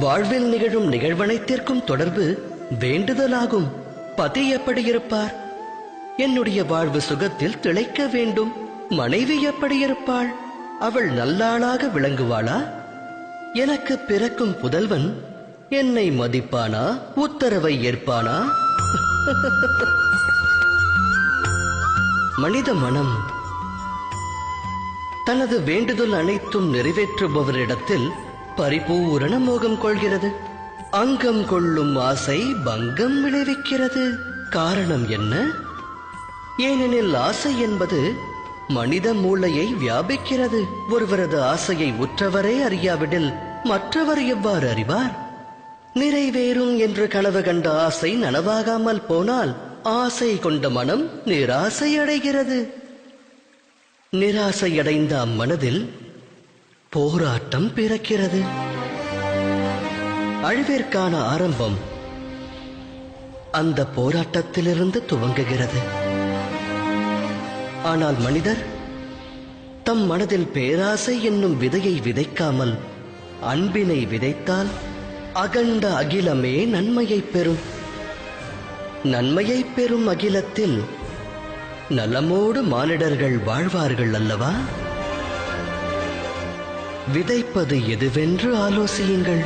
வாழ்வில் நிகழும் நிகழ்வனைத்திற்கும் தொடர்பு வேண்டுதலாகும். பதி எப்படி இருப்பார்? என்னுடைய வாழ்வு சுகத்தில் திளைக்க வேண்டும். மனைவி எப்படி இருப்பாள்? அவள் நல்லாளாக விளங்குவாளா? எனக்கு பிறக்கும் புதல்வன் என்னை மதிப்பானா? உத்தரவை ஏற்பானா? மனித மனம். தனது வேண்டுதல் அனைத்தும் நிறைவேற்றுபவரிடத்தில் பரிபூரண மோகம் கொள்கிறது. அங்கம் கொள்ளும் ஆசை பங்கம் விளைவிக்கிறது. காரணம் என்ன? ஏனெனில் ஆசை என்பது மனித மூளையை வியாபிக்கிறது. ஒருவரது ஆசையை உற்றவரே அறியாவிடில் மற்றவர் எவ்வாறு அறிவார்? நிறைவேறும் என்று கனவு கண்ட ஆசை நனவாகாமல் போனால் ஆசை கொண்ட மனம் நிராசை அடைகிறது. நிராசையடைந்த அம்மனதில் போராட்டம் பிறக்கிறது. அழிவிற்கான ஆரம்பம் அந்த போராட்டத்திலிருந்து துவங்குகிறது. ஆனால் மனிதர் தம் மனதில் பேராசை என்னும் விதையை விதைக்காமல் அன்பினை விதைத்தால் அகண்ட அகிலமே நன்மையைப் பெறும். நன்மையைப் பெறும் அகிலத்தில் நலமோடு மானிடர்கள் வாழ்வார்கள் அல்லவா? விதைப்பது எதுவென்று ஆலோசியுங்கள்.